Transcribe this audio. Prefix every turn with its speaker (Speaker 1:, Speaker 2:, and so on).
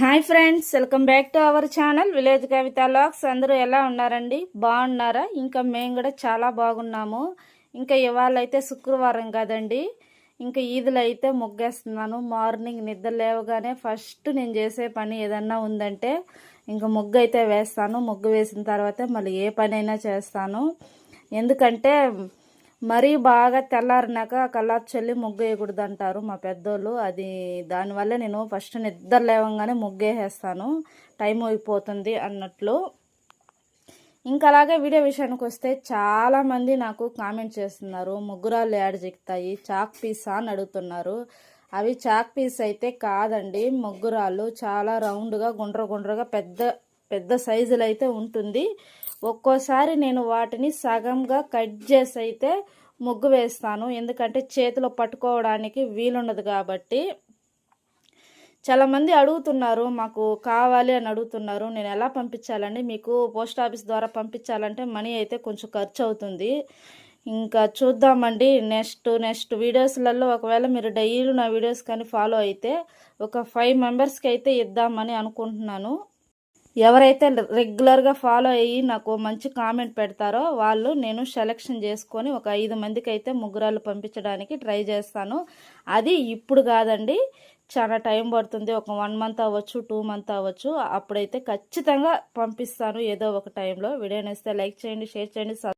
Speaker 1: Hi friends welcome back to our channel village Kavitha lakhs. అందరూ ఎలా ఉన్నారండి? బాగున్నారా? ఇంకా మేము కూడా చాలా బాగున్నాము. ఇంకా ఇవాళ అయితే శుక్రవారం కదండి. ఇంకా ఈదులు అయితే ముగ్గేస్తున్నాను. మార్నింగ్ నిద్ర లేవగానే ఫస్ట్ నేను చేసే పని ఏదన్నా ఉందంటే ఇంకా ముగ్గు అయితే వేస్తాను. ముగ్గు వేసిన తర్వాతే మళ్ళీ ఏ పనైనా చేస్తాను. ఎందుకంటే మరీ బాగా తెల్లారినాక కల్లాపు చల్లి ముగ్గేయకూడదు అంటారు మా పెద్దోళ్ళు. అది దానివల్ల నేను ఫస్ట్ నిద్ర లేవగానే ముగ్గు వేసేస్తాను టైం అయిపోతుంది అన్నట్లు. ఇంకా అలాగే వీడియో విషయానికి వస్తే చాలామంది నాకు కామెంట్ చేస్తున్నారు. ముగ్గురాలు యాడ్ చిక్కుతాయి చాక్ పీసా అని అడుగుతున్నారు. అవి చాక్ పీస్ అయితే కాదండి ముగ్గురాలు చాలా రౌండ్గా గుండ్ర గుండ్రగా పెద్ద పెద్ద సైజులు అయితే ఉంటుంది. ఒక్కోసారి నేను వాటిని సగంగా కట్ చేసి అయితే ముగ్గు వేస్తాను. ఎందుకంటే చేతిలో పట్టుకోవడానికి వీలుండదు కాబట్టి. చాలామంది అడుగుతున్నారు మాకు కావాలి అని అడుగుతున్నారు. నేను ఎలా పంపించాలండి? మీకు పోస్ట్ ఆఫీస్ ద్వారా పంపించాలంటే మనీ అయితే కొంచెం ఖర్చు అవుతుంది ఇంకా చూద్దామండి. నెక్స్ట్ నెక్స్ట్ వీడియోస్లలో ఒకవేళ మీరు డైలీ నా వీడియోస్ కానీ ఫాలో అయితే ఒక ఫైవ్ మెంబర్స్కి అయితే ఇద్దామని అనుకుంటున్నాను. ఎవరైతే రెగ్యులర్గా ఫాలో అయ్యి నాకు మంచి కామెంట్ పెడతారో వాళ్ళు నేను సెలెక్షన్ చేసుకొని ఒక ఐదు మందికి అయితే ముగ్గురాలు పంపించడానికి ట్రై చేస్తాను. అది ఇప్పుడు కాదండి. చాలా టైం పడుతుంది. ఒక వన్ మంత్ అవ్వచ్చు టూ మంత్ అవ్వచ్చు. అప్పుడైతే ఖచ్చితంగా పంపిస్తాను ఏదో ఒక టైంలో. వీడియో నేస్తే లైక్ చేయండి షేర్ చేయండి